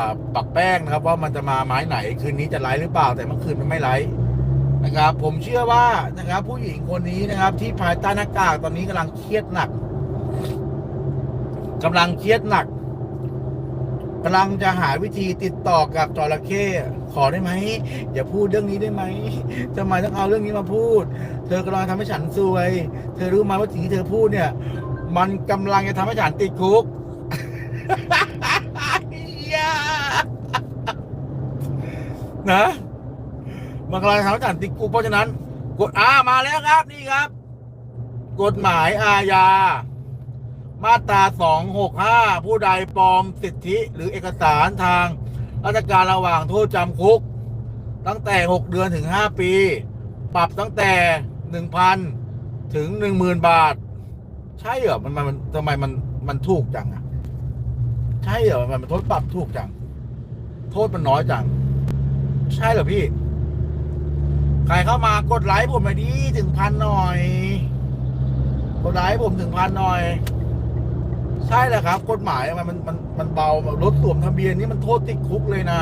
อ่าปักแป้งนะครับว่ามันจะมาไม้ไหนคืนนี้จะไลฟ์หรือเปล่า แต่เมื่อคืนมันไม่ไลฟ์นะครับ ผมเชื่อว่านะครับ ผู้หญิงคนนี้นะครับ ที่ภายใต้หน้ากากตอนนี้กำลังเครียดหนักกำลังเครียดหนักกำลังจะหาวิธีติดต่อกับจระเข้ขอได้ไหมอย่าพูดเรื่องนี้ได้ไหมทำไมต้องเอาเรื่องนี้มาพูด เธอกำลังทำให้ฉันซวย เธอรู้ไหมว่าสิ่งที่เธอพูดเนี่ย มันกำลังจะทำให้ฉันติดคุก อย่า นะมันกำลังทำให้ฉันติดคุกเพราะฉะนั้นกดอามาแล้วครับนี่ครับ กฎหมายอาญา มาตรา 265 ผู้ใดปลอมสิทธิหรือเอกสารทางราชการระหว่างโทษจำคุก ตั้งแต่ 6 เดือนถึง 5 ปี ปรับตั้งแต่ 1,000 ถึง 10,000 บาท ใช่เหรอ มันมันทำไมมันมันถูกจังอะ ใช่เหรอ มันมันโทษปรับถูกจัง โทษมันน้อยจัง ใช่เหรอพี่ ใครเข้ามากดไลค์ผมหน่อยดิถึงพันหน่อย กดไลค์ผมถึงพันหน่อย ใช่แหละครับกฎหมายมันมันมันมันเบารถสวมทะเบียนนี่มันโทษติดคุกเลยนะ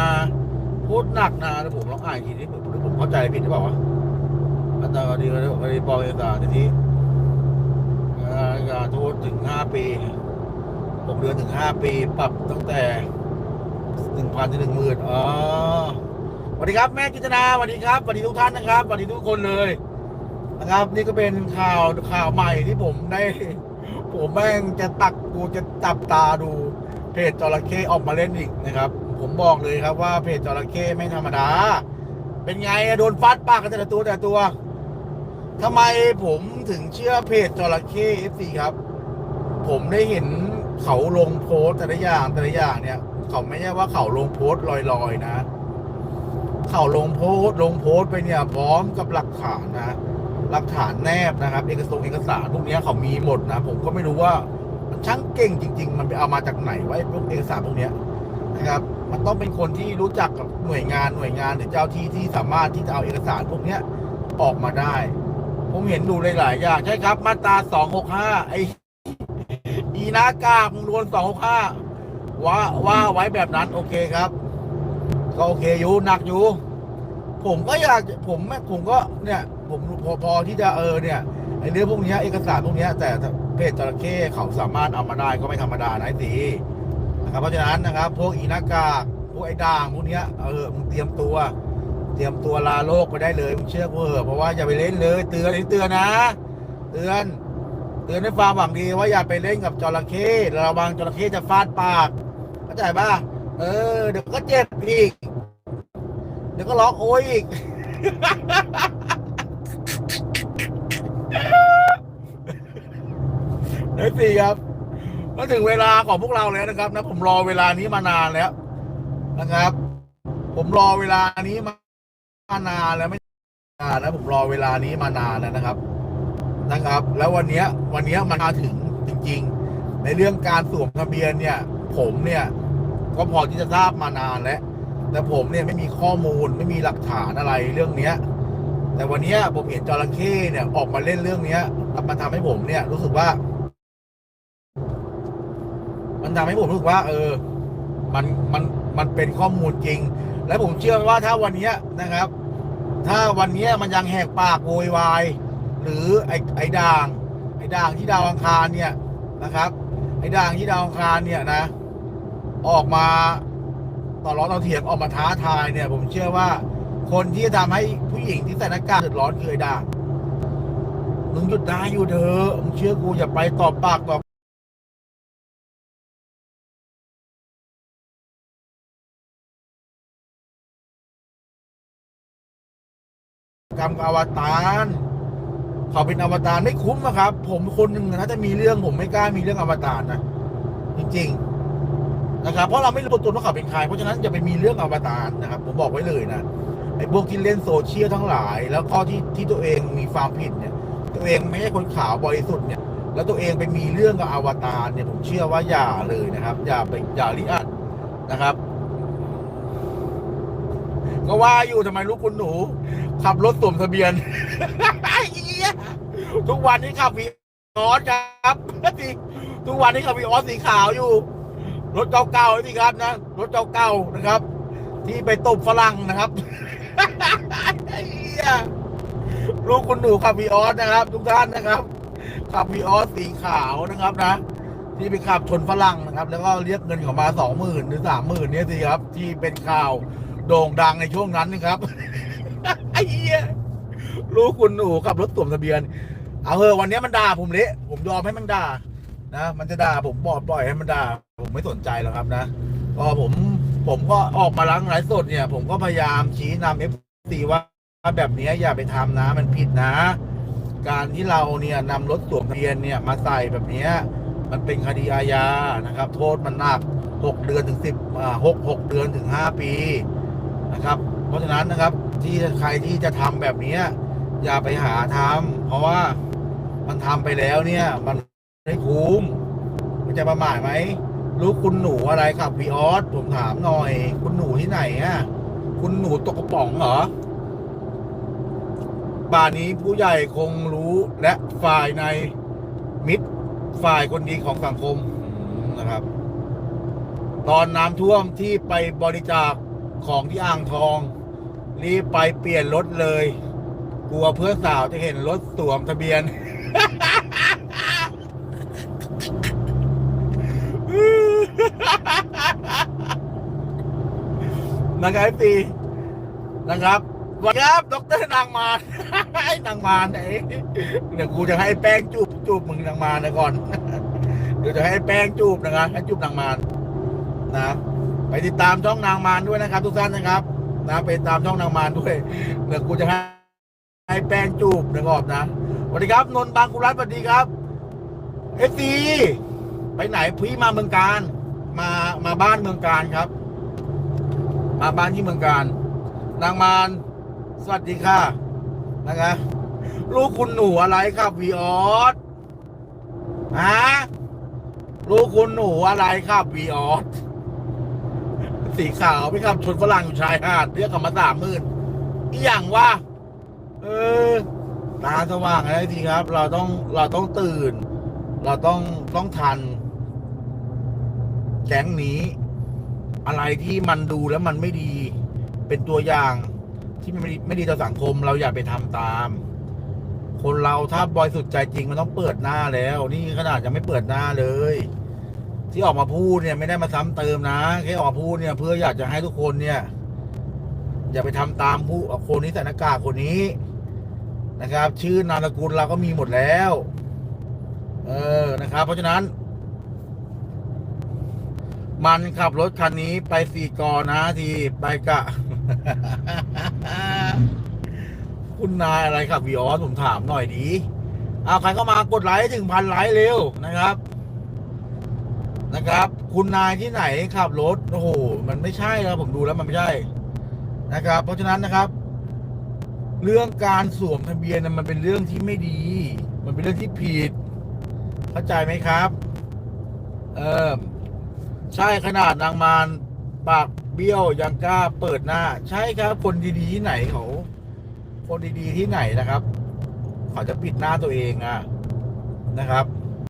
โทษหนักนะเดี๋ยวผมลองอ่านทีนี้ผมผมเข้าใจผิดหรือเปล่าวะอัตราดีคดีปอมเอกสารทีนี้การโทษถึงห้าปีหกเดือนถึงห้าปี ปรับตั้งแต่หนึ่งพันถึงหนึ่งหมื่นอ๋อ วัสดีครับแม่กิจนาสวัสดีครับสวัสดีทุกท่านนะครับสวัสดีทุกคนเลยนะครับ นี่ก็เป็นข่าวข่าวใหม่ที่ผมได้ ผมแม่งจะตักกูจะจับตาดูเพจจระเข้ออกมาเล่นอีกนะครับ ผมบอกเลยครับว่าเพจจระเข้ไม่ธรรมดา เป็นไงโดนฟัดปากกันแต่ละตัวแต่ตัวทำไมผมถึงเชื่อเพจจระเข้เอฟซีครับ ผมได้เห็นเขาลงโพสต์แต่ละอย่างแต่ละอย่างเนี่ย เขาไม่ใช่ว่าเขาลงโพสต์ลอยๆนะ เขาลงโพสลงโพสไปเนี่ยพร้อมกับหลักฐานนะหลักฐานแนบนะครับ เอกสารเอกสารพวกนี้เขามีหมดนะผมก็ไม่รู้ว่ามันช่างเก่งจริง ๆ มันไปเอามาจากไหนไอ้พวกเอกสารพวกเนี้ยนะครับ มันต้องเป็นคนที่รู้จักกับหน่วยงานหน่วยงานหรือเจ้าที่ที่สามารถที่จะเอาเอกสารพวกเนี้ยออกมาได้ ผมเห็นดูหลายๆอย่างใช่ครับ มาตราสองหกห้าไออีนากามึงโดนสองหกห้าว่าว่าไว้แบบนั้นโอเคครับ ก็โอเคอยู่หนักอยู่ ผมก็อยากผมแม่ผมก็เนี่ย ผมพอพอที่จะเออเนี่ยไอ้เรื่องพวกเนี้ยเอกสารพวกเนี้ยแต่เพจจระเข้เขาสามารถเอามาได้ก็ไม่ธรรมดานะไอ้ตีนะครับเพราะฉะนั้นนะครับ พวกอีนากาพวกไอ้ด่างพวกเนี้ยเออมึงเตรียมตัว เตรียมตัวลาโลกไปได้เลยมึงเชื่อกูเถอะเพราะว่าอย่าไปเล่นเลย เตือนเตือนนะ เตือน เตือนในความหวังดีว่าอย่าไปเล่นกับจระเข้ระวังจระเข้จะฟาดปากเข้าใจป่ะ เออ เดี๋ยวก็เจ็บอีก เดี๋ยวก็ร้องโอยอีกได้สิครับมาถึงเวลาของพวกเราแล้วนะครับ นะ ผมรอเวลานี้มานานแล้ว นะครับ ผมรอเวลานี้มานานแล้วไม่นานแล้วผมรอเวลานี้มานานแล้วนะครับ นะครับ แล้ววันเนี้ย วันเนี้ยมันมาถึงจริง ๆ ในเรื่องการสวมทะเบียนเนี่ย ผมเนี่ย ก็พอที่จะทราบมานานแล้วแต่ผมเนี่ยไม่มีข้อมูลไม่มีหลักฐานอะไรเรื่องเนี้ย แต่วันนี้ผมเห็นจระเข้เนี่ยออกมาเล่นเรื่องเนี้ยมันทำให้ผมเนี่ย รู้สึกว่า มันทำให้ผมรู้สึกว่า เออ มันมันมันเป็นข้อมูลจริง และผมเชื่อว่าถ้าวันเนี้ยนะครับ ถ้าวันเนี้ยมันยังแหกปากโวยวายหรือไอ้ไอ้ด่าง ไอ้ด่างที่ดาวอังคารเนี่ยนะครับ ไอ้ด่างที่ดาวอังคารเนี่ยนะ ออกมาต่อร้อนต่อเถียงออกมาท้าทายเนี่ย ผมเชื่อว่า คนที่จะทำให้ผู้หญิงที่ใส่หน้ากากเดือดร้อนคือไอ้ด่ามึงหยุดได้อยู่เถอะมึงเชื่อกูอย่าไปตอบปากตอบกรรมอวตารเขาเป็นอวตารไม่คุ้มอะครับ ผมคนหนึ่งนะถ้าจะมีเรื่องผมไม่กล้ามีเรื่องอวตารนะจริงๆ นะครับเพราะเราไม่รู้ตัวตนว่าเขาเป็นใครเพราะฉะนั้นอย่าไปมีเรื่องอวตารนะครับ ผมบอกไว้เลยนะไอ้พวกที่เล่นโซเชียลทั้งหลาย แล้วก็ที่ที่ตัวเองมีความผิดเนี่ย ตัวเองไม่ใช่คนขาวบริสุทธิ์เนี่ย แล้วตัวเองไปมีเรื่องกับอวตารเนี่ยผมเชื่อว่าอย่าเลยนะครับ อย่าไปอย่าลิอัดนะครับ ก็ว่าอยู่ทำไมลูกคุณหนู ขับรถสวมทะเบียนทุกวันนี้ขับวีออสครับทุกวันนี้ขับวีออสสีขาวอยู่ รถเก่าๆนี่ครับนะ รถเก่าๆนะครับ ที่ไปตบฝรั่งนะครับไอ้เหี้ยลูกคุณหนูขับวีออสนะครับ ทุกท่านนะครับ ขับวีออสสีขาวนะครับนะ ที่ไปขับชนฝรั่งนะครับ แล้วก็เรียกเงินเขามาสองหมื่นหรือสามหมื่นเนี่ยสิครับ ที่เป็นข่าวโด่งดังในช่วงนั้นนะครับไอ้เหี้ยลูกคุณหนูขับรถสวมทะเบียน เอาเถอะวันนี้มันด่าผมเละผมยอมให้มันด่า นะมันจะด่าผมบอกปล่อยให้มันด่าผมไม่สนใจหรอกครับนะก็ผมผมก็ออกมาล้างไลฟ์สดเนี่ย ผมก็พยายามชี้นำเอฟซีว่าแบบนี้อย่าไปทำนะ มันผิดนะ การที่เราเนี่ยนำรถสวมทะเบียนเนี่ยมาใส่แบบนี้มันเป็นคดีอาญานะครับ โทษมันหนักหกเดือนถึงสิบอ่าหกหกเดือนถึงห้าปีนะครับ เพราะฉะนั้นนะครับที่ใครที่จะทำแบบนี้อย่าไปหาทำเพราะว่ามันทำไปแล้วเนี่ยมัน ไม่คุ้มมันจะประมาทไหมรู้คุณหนูอะไรครับวีออสผมถามหน่อย คุณหนูที่ไหนอะ คุณหนูตกกระป๋องเหรอป่านนี้ผู้ใหญ่คงรู้และฝ่ายในมิตรฝ่ายคนดีของสังคมอืมนะครับ ตอนน้ำท่วมที่ไปบริจาคของที่อ่างทอง รีบไปเปลี่ยนรถเลย กลัวเพื่อนสาวจะเห็นรถสวมทะเบียน นะครับปีนะครับวัสดีครับดรนางมารไอ้นางมารไอ้เดี๋ยวกูจะให้แป้งจูบจูบมึงนางมารนะก่อน เดี๋ยวจะให้แป้งจูบนะครับให้จูบนางมารนะไปติดตามช่องนางมารด้วยนะครับ ทุกท่านนะครับ นะไปติดตามช่องนางมารด้วยเดี๋ยวกูจะให้ให้แป้งจูบนะครับนะสวัสดีครับนนท์บางกุรัตสวัสดีครับเอฟซีไปไหนพี่มาเมืองการ มามาบ้านเมืองการครับ มาบ้านที่เมืองการ นางมารสวัสดีค่ะนะครับลูกคุณหนูอะไรครับวีออสฮะลูกคุณหนูอะไรครับวีออสสีขาวไปขับชนฝรั่งอยู่ชายหาดเรียกเขามาสามหมื่นอีหยังวะเออตาสว่างอะไรทีครับ เราต้องเราต้องตื่น เราต้องต้องทัน แก๊งนี้ อะไรที่มันดูแล้วมันไม่ดี เป็นตัวอย่างที่ไม่ดีไม่ดีต่อสังคม เราอย่าไปทำตาม คนเราถ้าบริสุทธิ์ใจจริงมันต้องเปิดหน้าแล้ว นี่ขนาดยังไม่เปิดหน้าเลย ที่ออกมาพูดเนี่ย ไม่ได้มาซ้ำเติมนะแค่ออกมาพูดเนี่ย เพื่ออยากจะให้ทุกคนเนี่ย อย่าไปทำตามผู้คนนี้ส่หน้ากากคนนี้นะครับ ชื่อนามสกุลเราก็มีหมดแล้ว เออนะครับ เพราะฉะนั้น มันขับรถคันนี้ไปสี่กอนะทีไปกะ คุณนายอะไรครับวีออสผมถามหน่อยดีเอาใครเข้ามากดไลค์ถึงพันไลค์เร็วนะครับ นะครับ คุณนายที่ไหนขับรถโอ้โหมันไม่ใช่แล้วผมดูแล้วมันไม่ใช่นะครับ เพราะฉะนั้นนะครับ เรื่องการสวมทะเบียนมันเป็นเรื่องที่ไม่ดี มันเป็นเรื่องที่ผิด เข้าใจไหมครับ เออ ใช่ขนาดนางมารปากเบี้ยวยังกล้าเปิดหน้า ใช่ครับ คนดีๆที่ไหนเขาคนดีๆที่ไหนนะครับเขาจะปิดหน้าตัวเองอะนะครับ